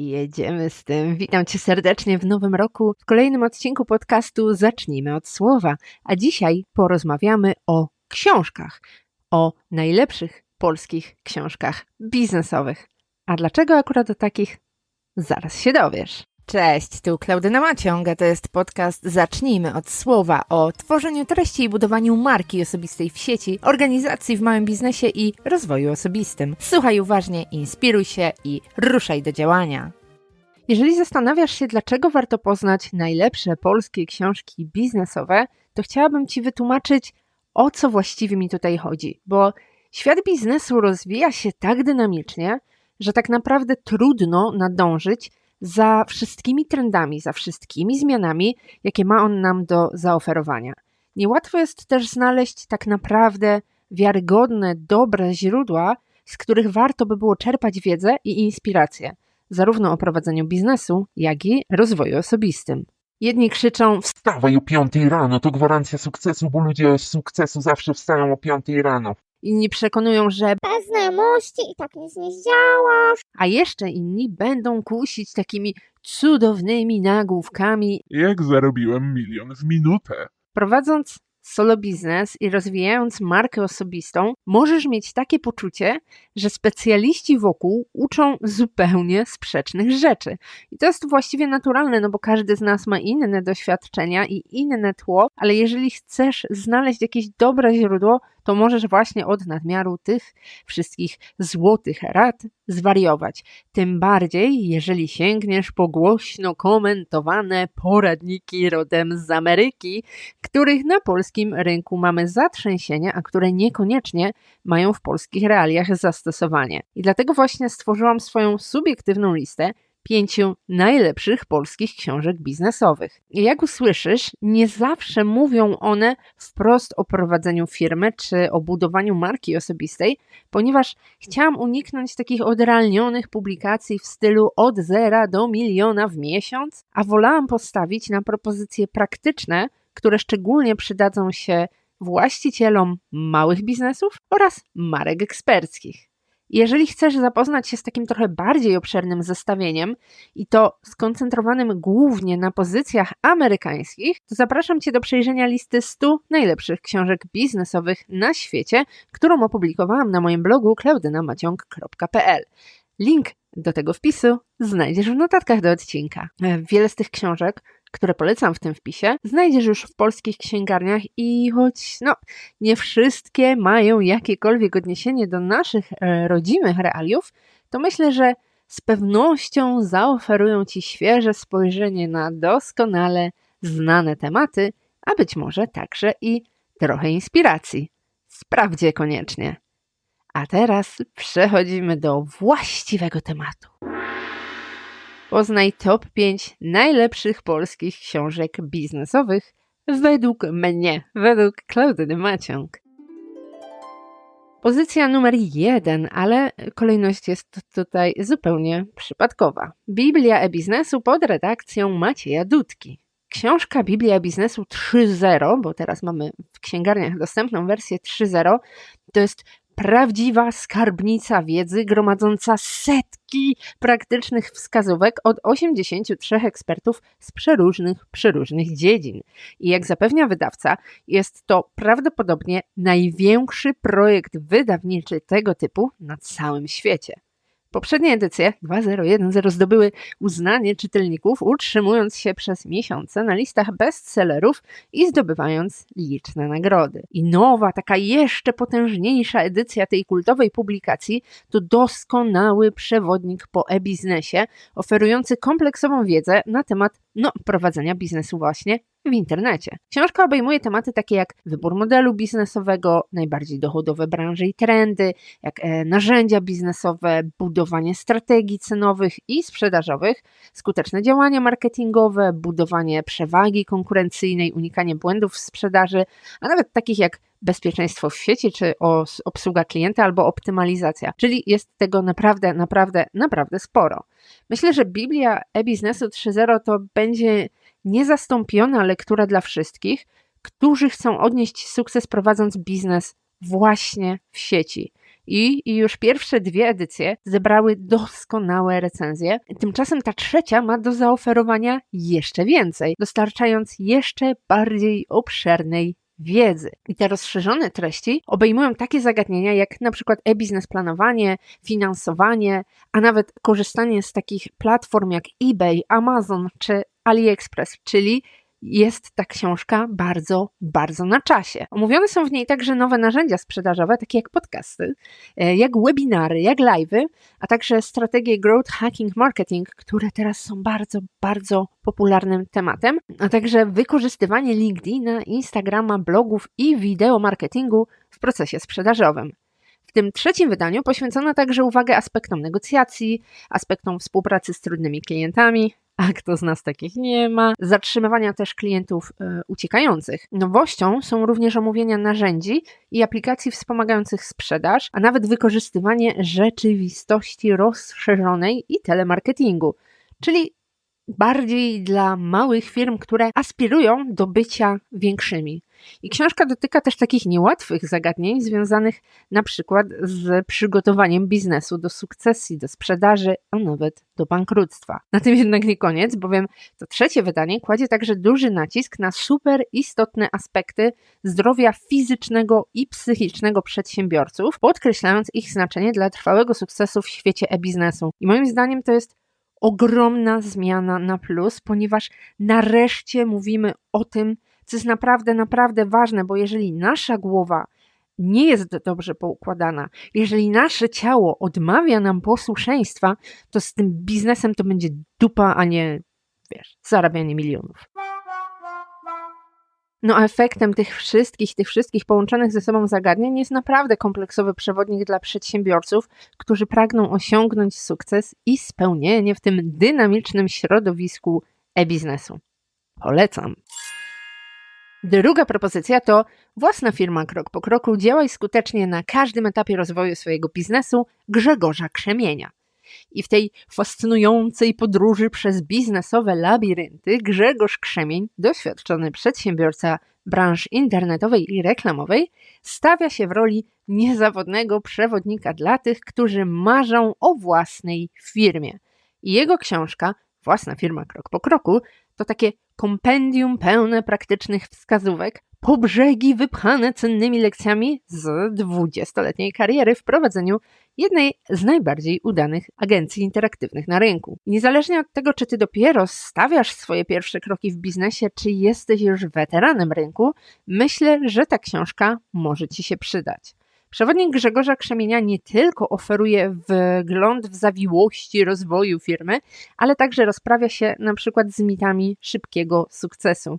I jedziemy z tym. Witam Cię serdecznie w nowym roku, w kolejnym odcinku podcastu Zacznijmy od słowa. A dzisiaj porozmawiamy o książkach, o najlepszych polskich książkach biznesowych. A dlaczego akurat o takich? Zaraz się dowiesz. Cześć, tu Klaudyna Maciąg, a to jest podcast Zacznijmy od słowa o tworzeniu treści i budowaniu marki osobistej w sieci, organizacji w małym biznesie i rozwoju osobistym. Słuchaj uważnie, inspiruj się i ruszaj do działania. Jeżeli zastanawiasz się, dlaczego warto poznać najlepsze polskie książki biznesowe, to chciałabym Ci wytłumaczyć, o co właściwie mi tutaj chodzi, bo świat biznesu rozwija się tak dynamicznie, że tak naprawdę trudno nadążyć za wszystkimi trendami, za wszystkimi zmianami, jakie ma on nam do zaoferowania. Niełatwo jest też znaleźć tak naprawdę wiarygodne, dobre źródła, z których warto by było czerpać wiedzę i inspirację, zarówno o prowadzeniu biznesu, jak i rozwoju osobistym. Jedni krzyczą Wstawaj o 5 rano, to gwarancja sukcesu, bo ludzie z sukcesu zawsze wstają o 5 rano. Inni przekonują, że bez znajomości i tak nic nie zdziałasz. a jeszcze inni będą kusić takimi cudownymi nagłówkami Jak zarobiłem milion w minutę? Prowadząc solo biznes i rozwijając markę osobistą, możesz mieć takie poczucie, że specjaliści wokół uczą zupełnie sprzecznych rzeczy. I to jest właściwie naturalne, no bo każdy z nas ma inne doświadczenia i inne tło, ale jeżeli chcesz znaleźć jakieś dobre źródło, to możesz właśnie od nadmiaru tych wszystkich złotych rad zwariować. Tym bardziej, jeżeli sięgniesz po głośno komentowane poradniki rodem z Ameryki, których na polskim rynku mamy zatrzęsienie, a które niekoniecznie mają w polskich realiach zastosowanie. I dlatego właśnie stworzyłam swoją subiektywną listę pięciu najlepszych polskich książek biznesowych. Jak usłyszysz, nie zawsze mówią one wprost o prowadzeniu firmy czy o budowaniu marki osobistej, ponieważ chciałam uniknąć takich odrealnionych publikacji w stylu od zera do miliona w miesiąc, a wolałam postawić na propozycje praktyczne, które szczególnie przydadzą się właścicielom małych biznesów oraz marek eksperckich. Jeżeli chcesz zapoznać się z takim trochę bardziej obszernym zestawieniem i to skoncentrowanym głównie na pozycjach amerykańskich, to zapraszam Cię do przejrzenia listy 100 najlepszych książek biznesowych na świecie, którą opublikowałam na moim blogu klaudynamaciąg.pl. Link do tego wpisu znajdziesz w notatkach do odcinka. Wiele z tych książek które polecam w tym wpisie, znajdziesz już w polskich księgarniach i choć no, nie wszystkie mają jakiekolwiek odniesienie do naszych e, rodzimych realiów, to myślę, że z pewnością zaoferują Ci świeże spojrzenie na doskonale znane tematy, a być może także i trochę inspiracji. Sprawdź je koniecznie. A teraz przechodzimy do właściwego tematu. Poznaj top 5 najlepszych polskich książek biznesowych według mnie, według Klaudyny Maciąg. Pozycja numer jeden, ale kolejność jest tutaj zupełnie przypadkowa. Biblia e-biznesu pod redakcją Macieja Dudki. Książka Biblia Biznesu 3.0, bo teraz mamy w księgarniach dostępną wersję 3.0, to jest prawdziwa skarbnica wiedzy gromadząca setki praktycznych wskazówek od 83 ekspertów z przeróżnych, przeróżnych dziedzin. I jak zapewnia wydawca, jest to prawdopodobnie największy projekt wydawniczy tego typu na całym świecie. Poprzednie edycje 2010 zdobyły uznanie czytelników, utrzymując się przez miesiące na listach bestsellerów i zdobywając liczne nagrody. I nowa, taka jeszcze potężniejsza edycja tej kultowej publikacji to doskonały przewodnik po e-biznesie, oferujący kompleksową wiedzę na temat no, prowadzenia biznesu właśnie w internecie. Książka obejmuje tematy takie jak wybór modelu biznesowego, najbardziej dochodowe branże i trendy, jak e, narzędzia biznesowe, budowanie strategii cenowych i sprzedażowych, skuteczne działania marketingowe, budowanie przewagi konkurencyjnej, unikanie błędów w sprzedaży, a nawet takich jak bezpieczeństwo w sieci, czy obsługa klienta albo optymalizacja. Czyli jest tego naprawdę, naprawdę, naprawdę sporo. Myślę, że Biblia e-biznesu 3.0 to będzie niezastąpiona lektura dla wszystkich, którzy chcą odnieść sukces prowadząc biznes właśnie w sieci. I, I już pierwsze dwie edycje zebrały doskonałe recenzje. Tymczasem ta trzecia ma do zaoferowania jeszcze więcej, dostarczając jeszcze bardziej obszernej wiedzy. I te rozszerzone treści obejmują takie zagadnienia jak na przykład e-biznes planowanie, finansowanie, a nawet korzystanie z takich platform jak eBay, Amazon czy AliExpress, czyli jest ta książka bardzo, bardzo na czasie. Omówione są w niej także nowe narzędzia sprzedażowe, takie jak podcasty, e, jak webinary, jak live'y, a także strategie growth hacking marketing, które teraz są bardzo, bardzo popularnym tematem, a także wykorzystywanie LinkedIna, Instagrama, blogów i wideo marketingu w procesie sprzedażowym. W tym trzecim wydaniu poświęcono także uwagę aspektom negocjacji, aspektom współpracy z trudnymi klientami, a kto z nas takich nie ma, zatrzymywania też klientów y, uciekających. Nowością są również omówienia narzędzi i aplikacji wspomagających sprzedaż, a nawet wykorzystywanie rzeczywistości rozszerzonej i telemarketingu, czyli bardziej dla małych firm, które aspirują do bycia większymi. I książka dotyka też takich niełatwych zagadnień związanych na przykład z przygotowaniem biznesu do sukcesji, do sprzedaży, a nawet do bankructwa. Na tym jednak nie koniec, bowiem to trzecie wydanie kładzie także duży nacisk na super istotne aspekty zdrowia fizycznego i psychicznego przedsiębiorców, podkreślając ich znaczenie dla trwałego sukcesu w świecie e-biznesu. I moim zdaniem to jest ogromna zmiana na plus, ponieważ nareszcie mówimy o tym, co jest naprawdę, naprawdę ważne, bo jeżeli nasza głowa nie jest dobrze poukładana, jeżeli nasze ciało odmawia nam posłuszeństwa, to z tym biznesem to będzie dupa, a nie, wiesz, zarabianie milionów. No efektem tych wszystkich, tych wszystkich połączonych ze sobą zagadnień jest naprawdę kompleksowy przewodnik dla przedsiębiorców, którzy pragną osiągnąć sukces i spełnienie w tym dynamicznym środowisku e-biznesu. Polecam. Druga propozycja to własna firma krok po kroku, działaj skutecznie na każdym etapie rozwoju swojego biznesu Grzegorza Krzemienia. I w tej fascynującej podróży przez biznesowe labirynty Grzegorz Krzemień, doświadczony przedsiębiorca branż internetowej i reklamowej, stawia się w roli niezawodnego przewodnika dla tych, którzy marzą o własnej firmie. I jego książka, Własna firma krok po kroku, to takie kompendium pełne praktycznych wskazówek, po brzegi wypchane cennymi lekcjami z dwudziestoletniej kariery w prowadzeniu jednej z najbardziej udanych agencji interaktywnych na rynku. Niezależnie od tego, czy ty dopiero stawiasz swoje pierwsze kroki w biznesie, czy jesteś już weteranem rynku, myślę, że ta książka może ci się przydać. Przewodnik Grzegorza Krzemienia nie tylko oferuje wgląd w zawiłości rozwoju firmy, ale także rozprawia się na przykład z mitami szybkiego sukcesu.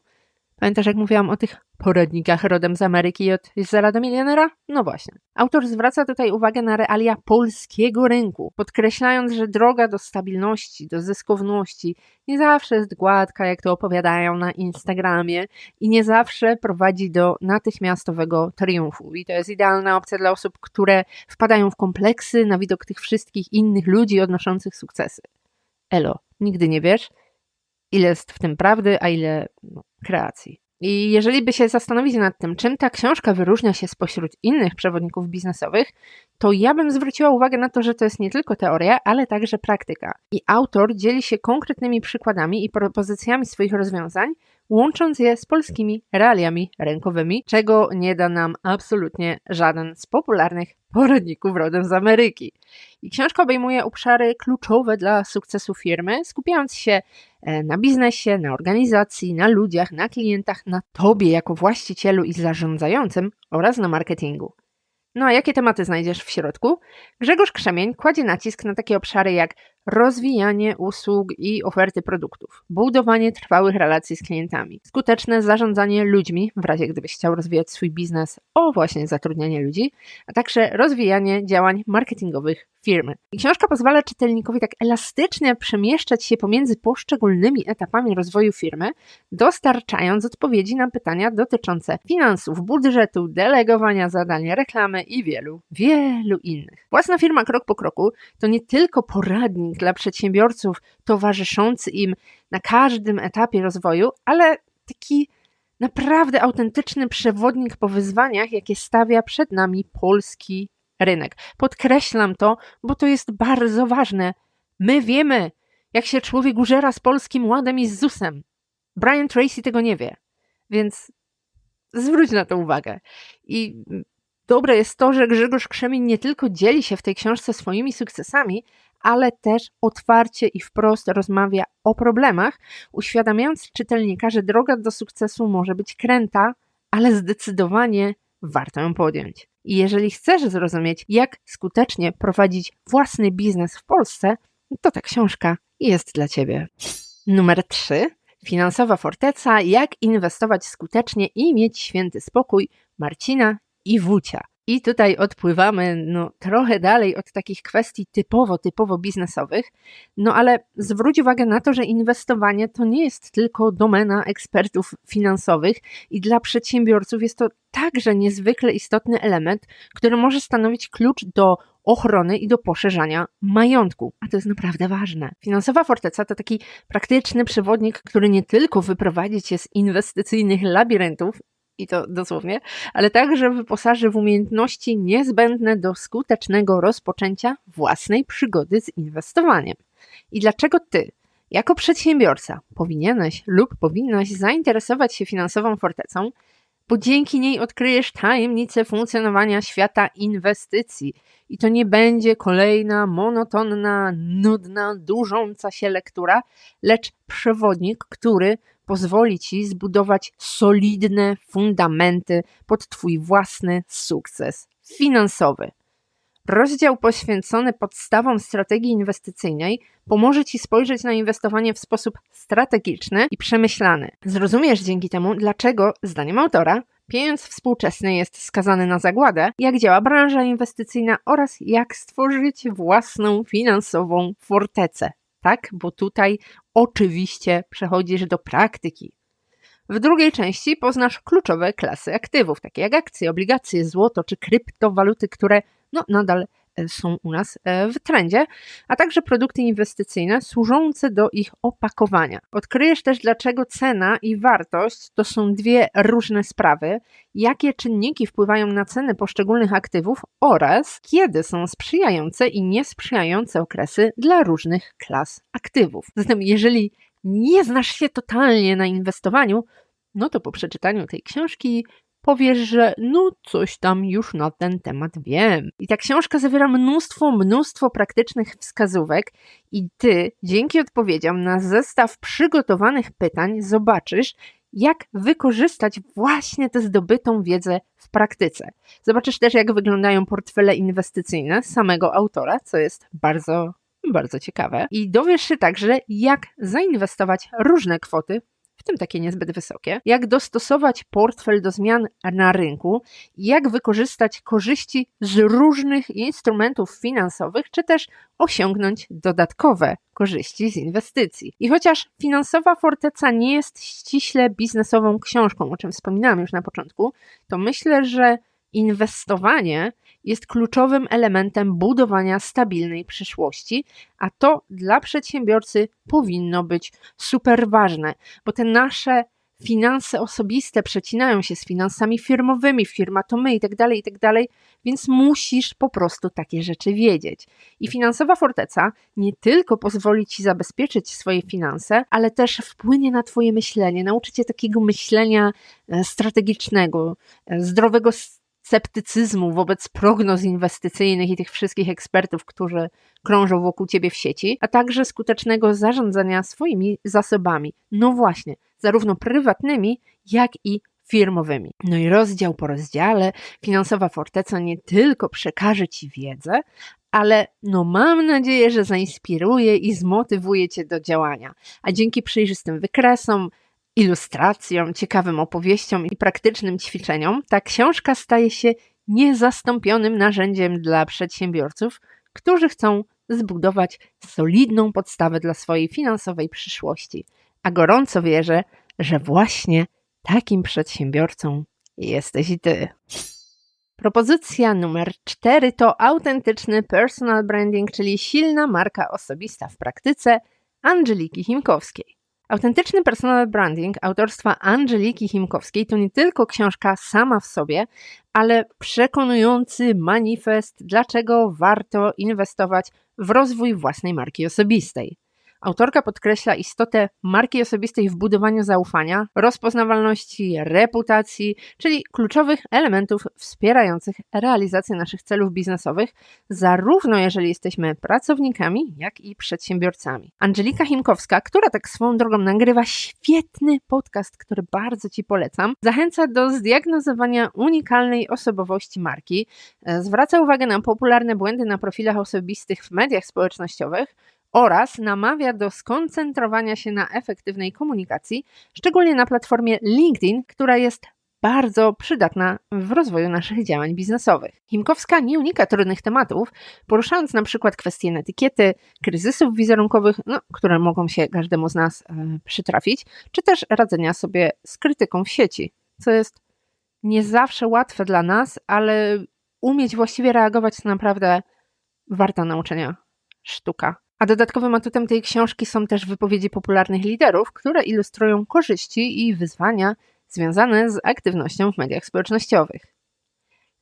Pamiętasz, jak mówiłam o tych poradnikach rodem z Ameryki i od zera do milionera? No właśnie. Autor zwraca tutaj uwagę na realia polskiego rynku, podkreślając, że droga do stabilności, do zyskowności nie zawsze jest gładka, jak to opowiadają na Instagramie i nie zawsze prowadzi do natychmiastowego triumfu. I to jest idealna opcja dla osób, które wpadają w kompleksy na widok tych wszystkich innych ludzi odnoszących sukcesy. Elo, nigdy nie wiesz, ile jest w tym prawdy, a ile no, kreacji. I jeżeli by się zastanowić nad tym, czym ta książka wyróżnia się spośród innych przewodników biznesowych, to ja bym zwróciła uwagę na to, że to jest nie tylko teoria, ale także praktyka. I autor dzieli się konkretnymi przykładami i propozycjami swoich rozwiązań, łącząc je z polskimi realiami rynkowymi, czego nie da nam absolutnie żaden z popularnych poradników rodem z Ameryki. I książka obejmuje obszary kluczowe dla sukcesu firmy, skupiając się e, na biznesie, na organizacji, na ludziach, na klientach, na tobie jako właścicielu i zarządzającym oraz na marketingu. No a jakie tematy znajdziesz w środku? Grzegorz Krzemień kładzie nacisk na takie obszary jak rozwijanie usług i oferty produktów, budowanie trwałych relacji z klientami, skuteczne zarządzanie ludźmi, w razie gdybyś chciał rozwijać swój biznes o właśnie zatrudnianie ludzi, a także rozwijanie działań marketingowych firmy. I książka pozwala czytelnikowi tak elastycznie przemieszczać się pomiędzy poszczególnymi etapami rozwoju firmy, dostarczając odpowiedzi na pytania dotyczące finansów, budżetu, delegowania zadań, reklamy i wielu, wielu innych. Własna firma krok po kroku to nie tylko poradnik dla przedsiębiorców towarzyszący im na każdym etapie rozwoju, ale taki naprawdę autentyczny przewodnik po wyzwaniach, jakie stawia przed nami polski rynek. Podkreślam to, bo to jest bardzo ważne. My wiemy, jak się człowiek użera z polskim ładem i z ZUS-em. Brian Tracy tego nie wie, więc zwróć na to uwagę. I dobre jest to, że Grzegorz Krzemień nie tylko dzieli się w tej książce swoimi sukcesami, ale też otwarcie i wprost rozmawia o problemach, uświadamiając czytelnika, że droga do sukcesu może być kręta, ale zdecydowanie warto ją podjąć. I jeżeli chcesz zrozumieć, jak skutecznie prowadzić własny biznes w Polsce, to ta książka jest dla Ciebie. Numer 3. Finansowa forteca. Jak inwestować skutecznie i mieć święty spokój Marcina i Wucia. I tutaj odpływamy no, trochę dalej od takich kwestii typowo, typowo biznesowych, no ale zwróć uwagę na to, że inwestowanie to nie jest tylko domena ekspertów finansowych i dla przedsiębiorców jest to także niezwykle istotny element, który może stanowić klucz do ochrony i do poszerzania majątku, a to jest naprawdę ważne. Finansowa forteca to taki praktyczny przewodnik, który nie tylko wyprowadzi cię z inwestycyjnych labiryntów, i to dosłownie, ale także wyposaży w umiejętności niezbędne do skutecznego rozpoczęcia własnej przygody z inwestowaniem. I dlaczego ty, jako przedsiębiorca, powinieneś lub powinnaś zainteresować się finansową fortecą, bo dzięki niej odkryjesz tajemnicę funkcjonowania świata inwestycji. I to nie będzie kolejna monotonna, nudna, dużąca się lektura, lecz przewodnik, który pozwoli ci zbudować solidne fundamenty pod Twój własny sukces finansowy. Rozdział poświęcony podstawom strategii inwestycyjnej pomoże Ci spojrzeć na inwestowanie w sposób strategiczny i przemyślany. Zrozumiesz dzięki temu, dlaczego, zdaniem autora, pieniądz współczesny jest skazany na zagładę, jak działa branża inwestycyjna oraz jak stworzyć własną finansową fortecę. Tak, bo tutaj oczywiście przechodzisz do praktyki. W drugiej części poznasz kluczowe klasy aktywów, takie jak akcje, obligacje, złoto czy kryptowaluty, które no, nadal są u nas e, w trendzie, a także produkty inwestycyjne służące do ich opakowania. Odkryjesz też, dlaczego cena i wartość to są dwie różne sprawy, jakie czynniki wpływają na ceny poszczególnych aktywów oraz kiedy są sprzyjające i niesprzyjające okresy dla różnych klas aktywów. Zatem, jeżeli nie znasz się totalnie na inwestowaniu, no to po przeczytaniu tej książki powiesz, że no coś tam już na ten temat wiem. I ta książka zawiera mnóstwo, mnóstwo praktycznych wskazówek i ty dzięki odpowiedziom na zestaw przygotowanych pytań zobaczysz, jak wykorzystać właśnie tę zdobytą wiedzę w praktyce. Zobaczysz też, jak wyglądają portfele inwestycyjne samego autora, co jest bardzo, bardzo ciekawe. I dowiesz się także, jak zainwestować różne kwoty w tym takie niezbyt wysokie, jak dostosować portfel do zmian na rynku, jak wykorzystać korzyści z różnych instrumentów finansowych, czy też osiągnąć dodatkowe korzyści z inwestycji. I chociaż finansowa forteca nie jest ściśle biznesową książką, o czym wspominałam już na początku, to myślę, że inwestowanie jest kluczowym elementem budowania stabilnej przyszłości, a to dla przedsiębiorcy powinno być super ważne, bo te nasze finanse osobiste przecinają się z finansami firmowymi, firma to my i tak dalej, i tak dalej, więc musisz po prostu takie rzeczy wiedzieć. I finansowa forteca nie tylko pozwoli ci zabezpieczyć swoje finanse, ale też wpłynie na twoje myślenie, nauczy cię takiego myślenia e, strategicznego, e, zdrowego sceptycyzmu wobec prognoz inwestycyjnych i tych wszystkich ekspertów, którzy krążą wokół ciebie w sieci, a także skutecznego zarządzania swoimi zasobami. No właśnie, zarówno prywatnymi, jak i firmowymi. No i rozdział po rozdziale finansowa forteca nie tylko przekaże ci wiedzę, ale no mam nadzieję, że zainspiruje i zmotywuje cię do działania. A dzięki przejrzystym wykresom, ilustracjom, ciekawym opowieściom i praktycznym ćwiczeniom, ta książka staje się niezastąpionym narzędziem dla przedsiębiorców, którzy chcą zbudować solidną podstawę dla swojej finansowej przyszłości. A gorąco wierzę, że właśnie takim przedsiębiorcą jesteś i ty. Propozycja numer cztery to autentyczny personal branding, czyli silna marka osobista w praktyce Angeliki Chimkowskiej. Autentyczny personal branding autorstwa Angeliki Chimkowskiej to nie tylko książka sama w sobie, ale przekonujący manifest, dlaczego warto inwestować w rozwój własnej marki osobistej. Autorka podkreśla istotę marki osobistej w budowaniu zaufania, rozpoznawalności, reputacji, czyli kluczowych elementów wspierających realizację naszych celów biznesowych, zarówno jeżeli jesteśmy pracownikami, jak i przedsiębiorcami. Angelika Chimkowska, która tak swoją drogą nagrywa świetny podcast, który bardzo Ci polecam, zachęca do zdiagnozowania unikalnej osobowości marki, e, zwraca uwagę na popularne błędy na profilach osobistych w mediach społecznościowych, oraz namawia do skoncentrowania się na efektywnej komunikacji, szczególnie na platformie LinkedIn, która jest bardzo przydatna w rozwoju naszych działań biznesowych. Himkowska nie unika trudnych tematów, poruszając na przykład kwestie etykiety, kryzysów wizerunkowych, no, które mogą się każdemu z nas e, przytrafić, czy też radzenia sobie z krytyką w sieci, co jest nie zawsze łatwe dla nas, ale umieć właściwie reagować to naprawdę warta nauczenia sztuka. A dodatkowym atutem tej książki są też wypowiedzi popularnych liderów, które ilustrują korzyści i wyzwania związane z aktywnością w mediach społecznościowych.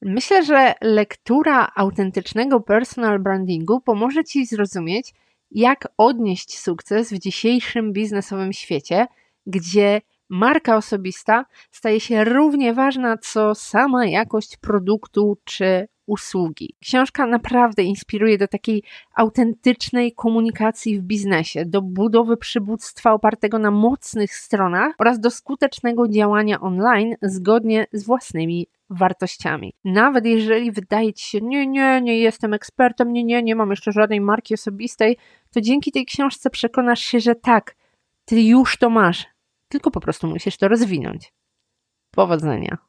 Myślę, że lektura autentycznego personal brandingu pomoże Ci zrozumieć, jak odnieść sukces w dzisiejszym biznesowym świecie, gdzie marka osobista staje się równie ważna co sama jakość produktu czy usługi. Książka naprawdę inspiruje do takiej autentycznej komunikacji w biznesie, do budowy przywództwa opartego na mocnych stronach oraz do skutecznego działania online zgodnie z własnymi wartościami. Nawet jeżeli wydaje ci się, nie, nie, nie jestem ekspertem, nie, nie, nie mam jeszcze żadnej marki osobistej, to dzięki tej książce przekonasz się, że tak, ty już to masz, tylko po prostu musisz to rozwinąć. Powodzenia.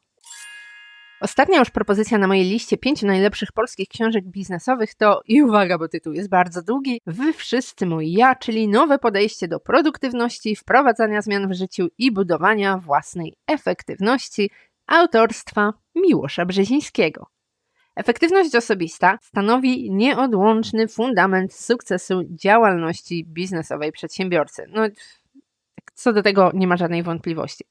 Ostatnia już propozycja na mojej liście pięciu najlepszych polskich książek biznesowych to, i uwaga, bo tytuł jest bardzo długi, Wy wszyscy moi ja, czyli nowe podejście do produktywności, wprowadzania zmian w życiu i budowania własnej efektywności autorstwa Miłosza Brzezińskiego. Efektywność osobista stanowi nieodłączny fundament sukcesu działalności biznesowej przedsiębiorcy. No, co do tego nie ma żadnej wątpliwości.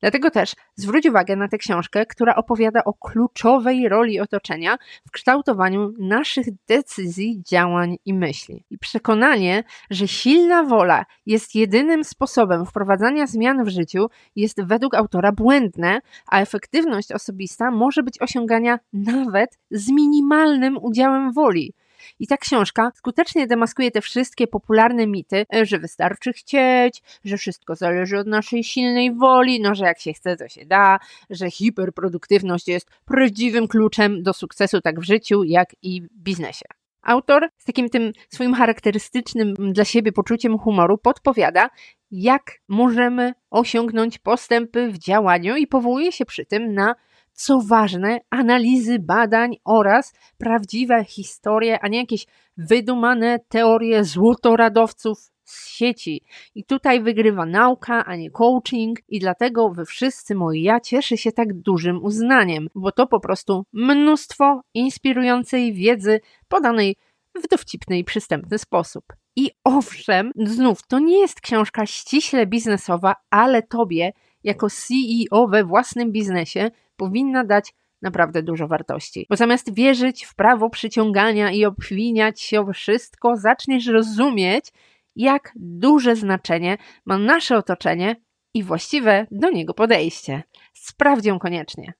Dlatego też zwróć uwagę na tę książkę, która opowiada o kluczowej roli otoczenia w kształtowaniu naszych decyzji, działań i myśli. I przekonanie, że silna wola jest jedynym sposobem wprowadzania zmian w życiu, jest według autora błędne, a efektywność osobista może być osiągana nawet z minimalnym udziałem woli. I ta książka skutecznie demaskuje te wszystkie popularne mity, e, że wystarczy chcieć, że wszystko zależy od naszej silnej woli, no że jak się chce, to się da, że hiperproduktywność jest prawdziwym kluczem do sukcesu tak w życiu, jak i w biznesie. Autor z takim tym swoim charakterystycznym dla siebie poczuciem humoru podpowiada, jak możemy osiągnąć postępy w działaniu i powołuje się przy tym na co ważne, analizy badań oraz prawdziwe historie, a nie jakieś wydumane teorie złotoradowców z sieci. I tutaj wygrywa nauka, a nie coaching, i dlatego wy wszyscy moi ja cieszy się tak dużym uznaniem, bo to po prostu mnóstwo inspirującej wiedzy podanej w dowcipny i przystępny sposób. I owszem, znów to nie jest książka ściśle biznesowa, ale tobie, jako CEO we własnym biznesie, powinna dać naprawdę dużo wartości. Bo zamiast wierzyć w prawo przyciągania i obwiniać się o wszystko, zaczniesz rozumieć, jak duże znaczenie ma nasze otoczenie i właściwe do niego podejście. Sprawdź ją koniecznie.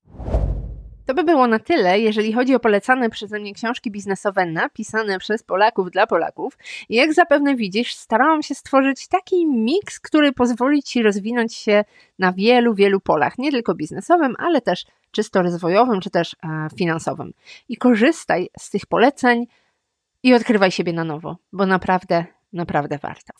To by było na tyle, jeżeli chodzi o polecane przeze mnie książki biznesowe napisane przez Polaków dla Polaków. Jak zapewne widzisz, starałam się stworzyć taki miks, który pozwoli Ci rozwinąć się na wielu, wielu polach, nie tylko biznesowym, ale też czysto rozwojowym, czy też e, finansowym. I korzystaj z tych poleceń i odkrywaj siebie na nowo, bo naprawdę, naprawdę warto.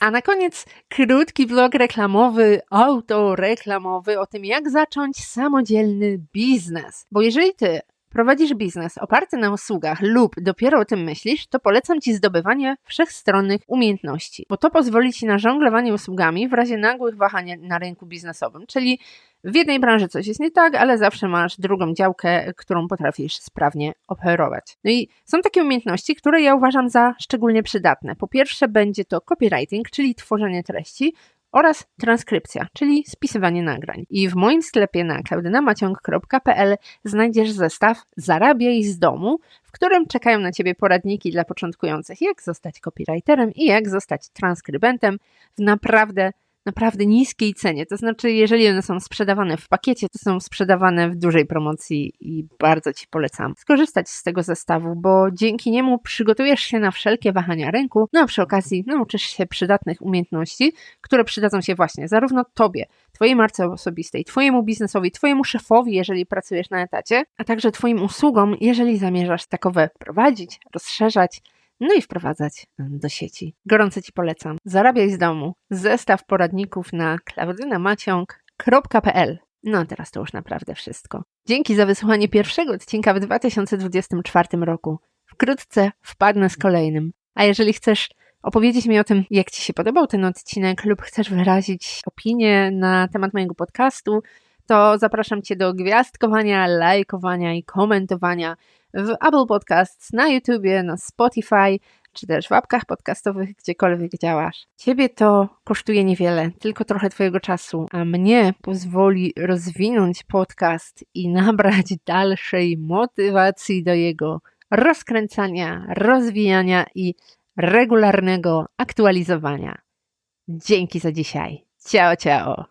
A na koniec krótki vlog reklamowy, autoreklamowy o tym, jak zacząć samodzielny biznes. Bo jeżeli ty prowadzisz biznes oparty na usługach lub dopiero o tym myślisz, to polecam Ci zdobywanie wszechstronnych umiejętności, bo to pozwoli Ci na żonglowanie usługami w razie nagłych wahań na rynku biznesowym, czyli w jednej branży coś jest nie tak, ale zawsze masz drugą działkę, którą potrafisz sprawnie operować. No i są takie umiejętności, które ja uważam za szczególnie przydatne. Po pierwsze będzie to copywriting, czyli tworzenie treści oraz transkrypcja, czyli spisywanie nagrań. I w moim sklepie na klaudynamaciąg.pl znajdziesz zestaw Zarabiaj z domu, w którym czekają na Ciebie poradniki dla początkujących, jak zostać copywriterem i jak zostać transkrybentem w naprawdę naprawdę niskiej cenie. To znaczy, jeżeli one są sprzedawane w pakiecie, to są sprzedawane w dużej promocji i bardzo Ci polecam skorzystać z tego zestawu, bo dzięki niemu przygotujesz się na wszelkie wahania rynku, no a przy okazji nauczysz się przydatnych umiejętności, które przydadzą się właśnie zarówno Tobie, Twojej marce osobistej, Twojemu biznesowi, Twojemu szefowi, jeżeli pracujesz na etacie, a także Twoim usługom, jeżeli zamierzasz takowe prowadzić, rozszerzać, no i wprowadzać do sieci. Gorąco Ci polecam. Zarabiaj z domu. Zestaw poradników na klaudynamaciąg.pl No teraz to już naprawdę wszystko. Dzięki za wysłuchanie pierwszego odcinka w 2024 roku. Wkrótce wpadnę z kolejnym. A jeżeli chcesz opowiedzieć mi o tym, jak Ci się podobał ten odcinek lub chcesz wyrazić opinię na temat mojego podcastu, to zapraszam Cię do gwiazdkowania, lajkowania i komentowania w Apple Podcasts, na YouTubie, na Spotify, czy też w apkach podcastowych, gdziekolwiek działasz. Ciebie to kosztuje niewiele, tylko trochę Twojego czasu, a mnie pozwoli rozwinąć podcast i nabrać dalszej motywacji do jego rozkręcania, rozwijania i regularnego aktualizowania. Dzięki za dzisiaj. Ciao, ciao.